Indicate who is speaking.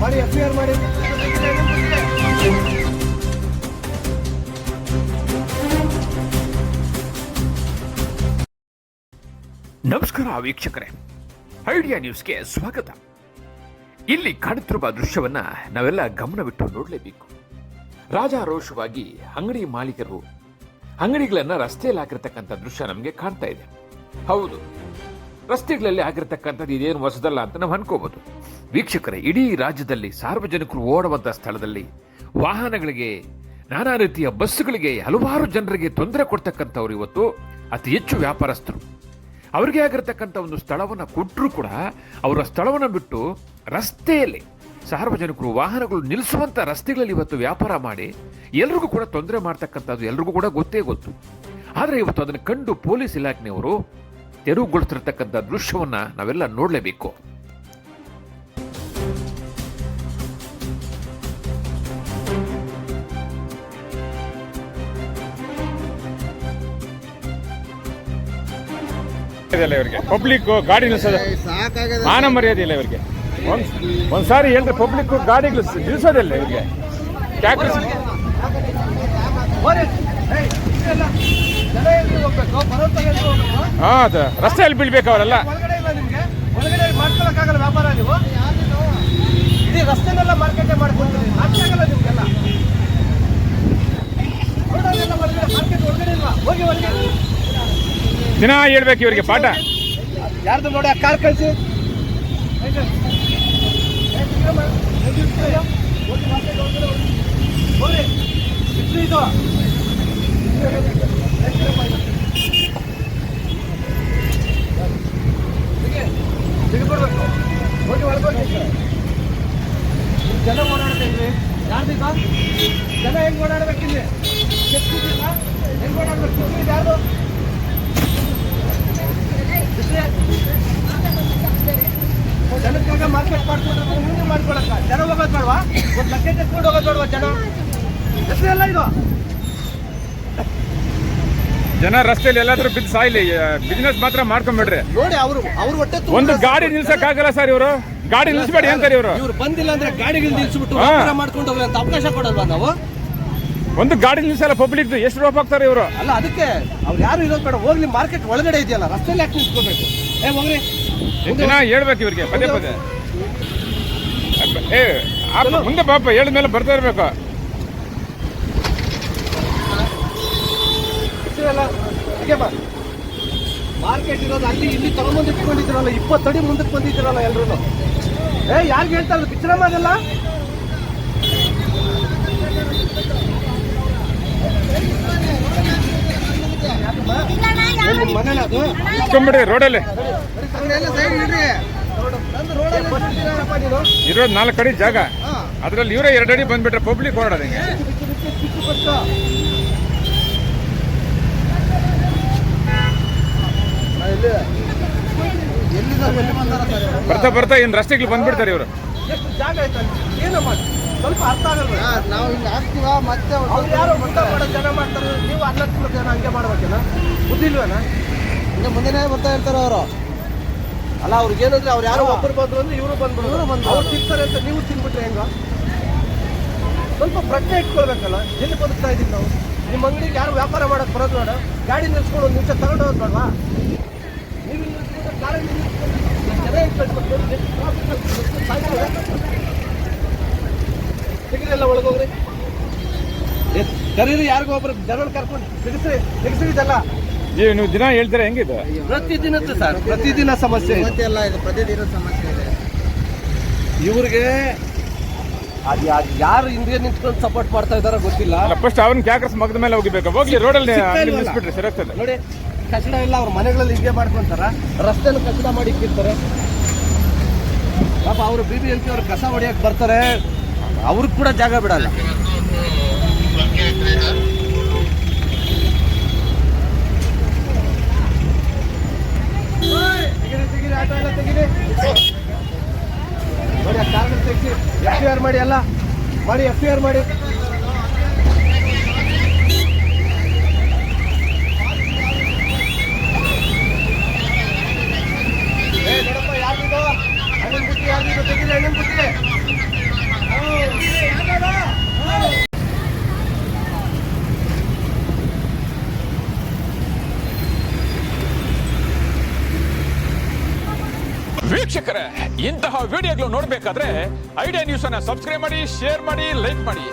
Speaker 1: ಮಾಡಿ, F I R ಮಾಡಿ. ನಮಸ್ಕಾರ ವೀಕ್ಷಕರೇ. ಐಡಿಯಾ ನ್ಯೂಸ್ಗೆ ಸ್ವಾಗತ. ಇಲ್ಲಿ ಕಾಣುತ್ತಿರುವ ದೃಶ್ಯವನ್ನ ನಾವೆಲ್ಲ ಗಮನವಿಟ್ಟು ನೋಡಲೇಬೇಕು. ರಾಜಾರೋಷವಾಗಿ ಅಂಗಡಿ ಮಾಲೀಕರು ಅಂಗಡಿಗಳನ್ನ ರಸ್ತೆಯಲ್ಲಿ ಆಗಿರತಕ್ಕಂಥ ದೃಶ್ಯ ನಮಗೆ ಕಾಣ್ತಾ ಇದೆ. ಹೌದು, ರಸ್ತೆಗಳಲ್ಲಿ ಆಗಿರತಕ್ಕಂಥದ್ದು ಇದೇನು ಹೊಸದಲ್ಲ ಅಂತ ನಾವು ಅನ್ಕೋಬಹುದು ವೀಕ್ಷಕರೇ, ಇಡೀ ರಾಜ್ಯದಲ್ಲಿ ಸಾರ್ವಜನಿಕರು ಓಡುವಂತಹ ಸ್ಥಳದಲ್ಲಿ ವಾಹನಗಳಿಗೆ, ನಾನಾ ರೀತಿಯ ಬಸ್ಸುಗಳಿಗೆ ಹಲವಾರು ಜನರಿಗೆ ತೊಂದರೆ ಕೊಡ್ತಕ್ಕಂಥವ್ರು ಇವತ್ತು ಅತಿ ಹೆಚ್ಚು ವ್ಯಾಪಾರಸ್ಥರು. ಅವರಿಗೆ ಆಗಿರತಕ್ಕಂಥ ಒಂದು ಸ್ಥಳವನ್ನು ಕೊಟ್ಟರೂ ಕೂಡ ಅವರ ಸ್ಥಳವನ್ನು ಬಿಟ್ಟು ರಸ್ತೆಯಲ್ಲಿ ಸಾರ್ವಜನಿಕರು ವಾಹನಗಳು ನಿಲ್ಲಿಸುವಂಥ ರಸ್ತೆಗಳಲ್ಲಿ ಇವತ್ತು ವ್ಯಾಪಾರ ಮಾಡಿ ಎಲ್ರಿಗೂ ಕೂಡ ತೊಂದರೆ ಮಾಡ್ತಕ್ಕಂಥದ್ದು ಎಲ್ರಿಗೂ ಕೂಡ ಗೊತ್ತೇ ಗೊತ್ತು. ಆದರೆ ಇವತ್ತು ಅದನ್ನು ಕಂಡು ಪೊಲೀಸ್ ಇಲಾಖೆಯವರು ತೆರವುಗೊಳಿಸಿರ್ತಕ್ಕಂಥ ದೃಶ್ಯವನ್ನು ನಾವೆಲ್ಲ ನೋಡಲೇಬೇಕು.
Speaker 2: ಇದೆಯಲ್ಲ ಇವರಿಗೆ? ಪಬ್ಲಿಕ್ ಗಾಡಿ ನಿಲ್ಸೋದು. ಮಾನ ಮರ್ಯಾದೆ ಇಲ್ಲ ಇವರಿಗೆ. ಒಂದ್ ಒಂದ್ಸಾರಿ ಹೇಳಿದ್ರೆ ಪಬ್ಲಿಕ್ ಗಾಡಿಗಳು ನಿಲ್ಸೋದಿಲ್ಲ ಇವರಿಗೆ. ಟ್ಯಾಕ್ಸ್ ಹಾ ಅದು ರಸ್ತೆಯಲ್ಲಿ ಬೀಳ್ಬೇಕು ಅವರೆಲ್ಲ.
Speaker 3: ಒಳಗಡೆ
Speaker 2: ದಿನ ಹೇಳ್ಬೇಕು ಇವರಿಗೆ ಪಾಠ.
Speaker 3: ಯಾರ್ದು ನೋಡಿ ಆ ಕಾರ್ ಕಳಿಸಿ. ಜನ ಓಡಾಡ್ತಾ ಇದ್ರಿ ಯಾರ್ದೀಗ ಜನ ಹೆಂಗ್ ಓಡಾಡ್ಬೇಕಿಲ್ಲಿ ಚೆಕ್ಕಿದ್ದಿಲ್ಲ ಹೆಂಗ್ ಓಡಾಡ್ಬೇಕು ಇದು ಯಾರ್ದು ಜನಕ್ಕಾಗ ಮಾರ್ಕೆಟ್ ಮಾಡ್ಕೊಂಡ್ರೆ ಮುಂದೆ ಮಾಡ್ಕೊಳಕ್ಕ ಜನ ಹೋಗೋದು ಬೇಡವಾ ಒಂದು ಲಕ್ಕೇಜ್ ಎತ್ಕೊಂಡು ಹೋಗೋದು ಬೇಡವಾ ಜನ.
Speaker 2: ರಸ್ತೆಯಲ್ಲಿ ಎಲ್ಲಾದ್ರೂ ಬಿದ್ದು ಸಾಯ್ಲಿ ಬಿಸ್ನೆಸ್ ಮಾತ್ರ ಮಾಡ್ಕೊಂಡ್ಬಿಡ್ರಿ
Speaker 3: ನೋಡಿ ಅವರು ಅವ್ರ ಹೊಟ್ಟೆ ತುಂಬ
Speaker 2: ಒಂದು ಗಾಡಿ ನಿಲ್ಸಕ್ ಆಗಲ್ಲ ಸರ್ ಇವರು. ಗಾಡಿ ನಿಲ್ಸ್ಬೇಡಿ ಅಂತಾರೆ ಇವರು.
Speaker 3: ಇವ್ರು ಬಂದಿಲ್ಲ ಅಂದ್ರೆ ಗಾಡಿಗಳು ನಿಲ್ಸ್ಬಿಟ್ಟು
Speaker 2: ಹಾ.
Speaker 3: ವ್ಯಾಪಾರ ಮಾಡ್ಕೊಂಡು ಹೋಗ್ಲಿ ಅಂತ ಅವಕಾಶ ಕೊಡಲ್ವಾ ನಾವು?
Speaker 2: ಒಂದು ಗಾಡಿ ನಿಲ್ಸಲ್ಲ ಪಬ್ಲಿಕ್ ಎಷ್ಟು ರೋಪ್ ಹಾಕ್ತಾರೆ ಇವರು?
Speaker 3: ಅಲ್ಲ ಅದಕ್ಕೆ ಅವ್ರು ಯಾರು ಇರೋದು ಬೇಡ ಹೋಗ್ಲಿ ಮಾರ್ಕೆಟ್ ಒಳಗಡೆ ಇದೆಯಲ್ಲ ರಸ್ತೆಯಲ್ಲಿ ಯಾಕೆ ನಿಲ್ಸ್ಕೋಬೇಕು? ಏ ಹೋಗ್ರಿ.
Speaker 2: ದಿನ ಹೇಳ್ಬೇಕು ಇವ್ರಿಗೆ ಪದೇ ಪದೇ. ಏ ಮುಂದೆ ಪಾಪ ಹೇಳಿದ್ಮೇಲೆ ಬರ್ತಾ ಇರ್ಬೇಕು
Speaker 3: ಮಾರ್ಕೆಟ್ ಇರೋದು ಅಲ್ಲಿ ಇಲ್ಲಿ ತಗೊಂಡ್ ಇಟ್ಕೊಂಡಿದ್ದೀರಲ್ಲ ಇಪ್ಪತ್ತಡಿ ಮುಂದಕ್ಕೆ ಬಂದಿದ್ರಲ್ಲ ಎಲ್ರು ಏ ಯಾರಿಗೆ ಹೇಳ್ತಾ ಇಲ್ಲ ವಿಚಾರ ಮಾಡಲ್ಲ ಮನೇನ ಅದು
Speaker 2: ಇಟ್ಕೊಂಬಿಡ್ರಿ ರೋಡಲ್ಲಿ ಇರೋದು ನಾಲ್ಕು ಅಡಿ ಜಾಗ. ಅದ್ರಲ್ಲಿ ಇವರೇ ಎರಡು ಅಡಿ ಬಂದ್ಬಿಟ್ರೆ ಪಬ್ಲಿಕ್ ಓಡಾಡೋದಂಗೆ ಹಿಂಗೆ? ಬರ್ತಾ ಬರ್ತಾ ಇನ್ ರಸ್ತೆಗಳು ಬಂದ್ಬಿಡ್ತಾರೆ ಇವರು?
Speaker 3: ಸ್ವಲ್ಪ ಅರ್ಥ ಆಗಲ್ಲ
Speaker 4: ನಾವು ಹಿಂಗೆ ಹಾಕ್ತೀವ ಮತ್ತೆ
Speaker 3: ಅವ್ರು ಯಾರು ಊಟ ಮಾಡೋ ಜನ ಮಾಡ್ತಾರೆ ನೀವು ಜನ ಹಂಗೆ ಮಾಡ್ಬೇಕೇನ ಬುದ್ಧಿಲ್ವೇನ
Speaker 4: ಹಿಂಗೆ ಮುಂದೆನೇ ಬರ್ತಾ ಇರ್ತಾರೆ ಅವರು.
Speaker 3: ಅಲ್ಲ ಅವ್ರಿಗೆ ಏನಂದ್ರೆ ಅವ್ರು ಯಾರೋ ಒಬ್ಬರು ಬಂದ್ರು ಅಂದ್ರೆ ಇವರು ಬಂದ್ರು.
Speaker 4: ಇವ್ರು ಬಂದ್ರು.
Speaker 3: ಅವ್ರು ತಿಂತಾರೆ ಅಂತ ನೀವು ತಿನ್ಬಿಟ್ರೆ ಹೆಂಗ? ಸ್ವಲ್ಪ ಪ್ರಜ್ಞೆ ಇಟ್ಕೊಳ್ಬೇಕಲ್ಲ ಎಲ್ಲಿ ಬದುಕ್ತಾ ಇದೀವಿ ನಾವು? ನಿಮ್ಮ ಅಂಗಡಿಗೆ ಯಾರು ವ್ಯಾಪಾರ ಮಾಡಕ್ ಬರೋದು ಬೇಡ ಗಾಡಿ ನಿಲ್ಸ್ಕೊಂಡು ಒಂದು ನಿಮಿಷ ತಗೊಂಡು ಹೋಗೋದು ಬೇಡವಾ? ನೀವು ಒಳಗೋಗ್ರಿ. ಕರೀರಿ ಯಾರಿಗೋ ಒಬ್ರು ಜನ ಕರ್ಕೊಂಡು ತಿಳಿಸ್ರಿ ತೆಗಿಸ್ರಿ ಇದೆಲ್ಲ.
Speaker 2: ನೀವು ನೀವು ದಿನ ಹೇಳ್ತೀರಾ? ಹೆಂಗಿದೆ?
Speaker 3: ಪ್ರತಿದಿನ ಸರ್ ಪ್ರತಿದಿನ ಸಮಸ್ಯೆ ಇದೆ.
Speaker 4: ಇವತ್ತೆಲ್ಲ ಇದೆ ಪ್ರತಿದಿನ ಸಮಸ್ಯೆ ಇದೆ.
Speaker 3: ಇವ್ರಿಗೆ ಅದು ಯಾರು ಯಾರು ಹಿಂದೆ ನಿಂತ್ಕೊಂಡು ಸಪೋರ್ಟ್ ಮಾಡ್ತಾ ಇದಾರೋ ಗೊತ್ತಿಲ್ಲ.
Speaker 2: ಫಸ್ಟ್ ಅವ್ರನ್ನ ಕ್ಯಾಕರ್ಸ್ ಮಗದ ಮೇಲೆ ಹೋಗಿಬೇಕು. ಹೋಗಿ ರೋಡಲ್ಲಿ
Speaker 3: ಸಿಗ್ತಾ ಇಲ್ವಲ್ಲ?
Speaker 2: ನಿಲ್ಲಿಸ್ಬಿಟ್ರಿ ಸರಿ ಆಗ್ತದೆ.
Speaker 3: ನೋಡಿ ಕಸಡ ಎಲ್ಲ ಅವ್ರ ಮನೆಗಳಲ್ಲಿ ಹಿಂಗೆ ಮಾಡ್ಕೊಂತಾರ. ರಸ್ತೆಯಲ್ಲಿ ಕಸಡ ಮಾಡಿ ಇಟ್ಟಿರ್ತಾರೆ ಪಾಪ ಅವರು ಬಿ ಬಿ ಎಂ ಪಿ ಅವ್ರು ಕಸ ಹೊಡಿಯಕ್ಕೆ ಬರ್ತಾರೆ. ಅವ್ರಿಗೆ ಕೂಡ ಜಾಗ ಬಿಡಲ್ಲ ತೆಗೀರಿ, ತೆಗೀರಿ, ಆಟೋ ಎಲ್ಲ ತೆಗೀರಿ. ನೋಡಿ ಆ ಕಾರ್ನ ತೆಗ್ಸಿ ಎಫ್ ಐ ಆರ್ ಮಾಡಿ ಎಲ್ಲ ಮಾಡಿ ಎಫ್ ಆರ್ ಮಾಡಿ. ಯಾರ್ದಿದು ಹಣ್ಣಿನ ಬುಟ್ಟಿ ಯಾರ್ದಿದು ತೆಗೀರಿ ಹಣ್ಣಿನ ಬುಟ್ಟಿ
Speaker 2: ವೀಕ್ಷಕರೇ ಇಂತಹ ವಿಡಿಯೋಗಳು ನೋಡಬೇಕಾದ್ರೆ ಐಡಿಯಾ ನ್ಯೂಸ್ ಅನ್ನ ಸಬ್ಸ್ಕ್ರೈಬ್ ಮಾಡಿ ಶೇರ್ ಮಾಡಿ ಲೈಕ್ ಮಾಡಿ.